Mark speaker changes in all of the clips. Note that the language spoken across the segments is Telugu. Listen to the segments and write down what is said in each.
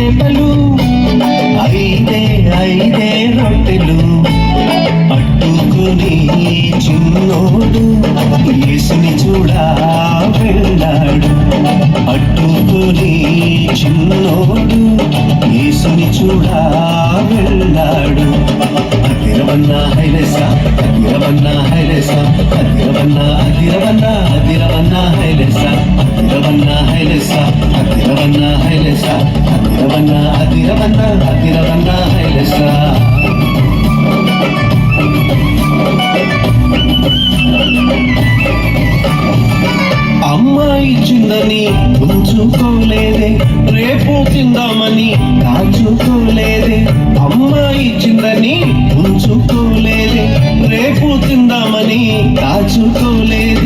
Speaker 1: చేపలు ఐదే ఐదే రొట్టెలు. పట్టుకుని చిన్నోడు యేసుని చూడా వెళ్ళాడు. పట్టుకుని చిన్నోడు యేసుని చూడా వెళ్ళాడు. అదిరవన్నా హైలెస అదిరవన్నా హైలెస అదిరవన్నా అదిరవన్నా అదిరవన్నా హైలెస అదిరవన్నా హైలెస అదిరవన్నా హైలెస. అదిరవన్న అమ్మాయి చిందని ఉంచుకోలేదే రేపు తిందామని దాచుకోలేదే. అమ్మాయి చిందని ఉంచుకోలేదే రేపు తిందామని కాచుకోలేదే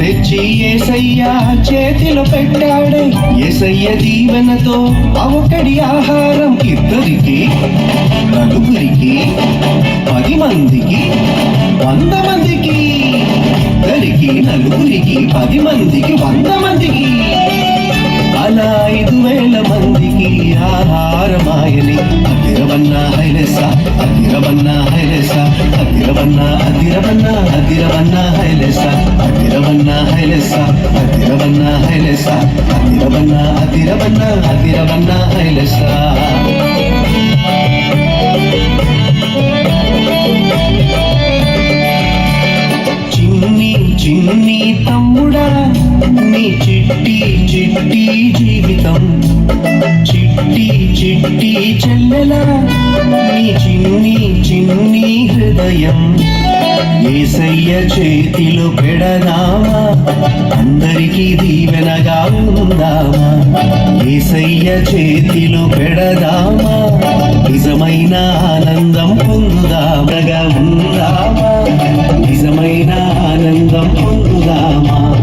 Speaker 1: తెచ్చి ఏసయ్య చేతిలో పెట్టాడే. ఏసయ్య దీవెనతో అవకడి ఆహారం ఇద్దరికి నలుగురికి పది మందికి వంద మందికి ఇద్దరికి నలుగురికి పది మందికి వంద మందికి. అలా ఐదు వేల మందికి ఆహారమాయని. అదిరవన్న హైలెస అదిరవన్న హైలెస అదిరవన్న అదిరవన్న అదిరవన్న హైలెస. అదిరవన్న హైలెస అదిరవన్న హైలెస అదిరవన్న అదిరవన్న అదిరవన్న హైలెస చిన్ని చిన్ని తమ్ముడా నీ చిట్టి చిట్టి జీవితం చిట్టి చిట్టి చెల్లెలా నీ చిన్ని చిన్ని హృదయం ఏసయ్య చేతిలో పెడదామా? అందరికీ దీవెనగా ఉందామా? ఏసయ్య చేతిలో పెడదామా? నిజమైన ఆనందం పొందుదామగా ఉందామా? నిజమైన ఆనందం పొందుదామా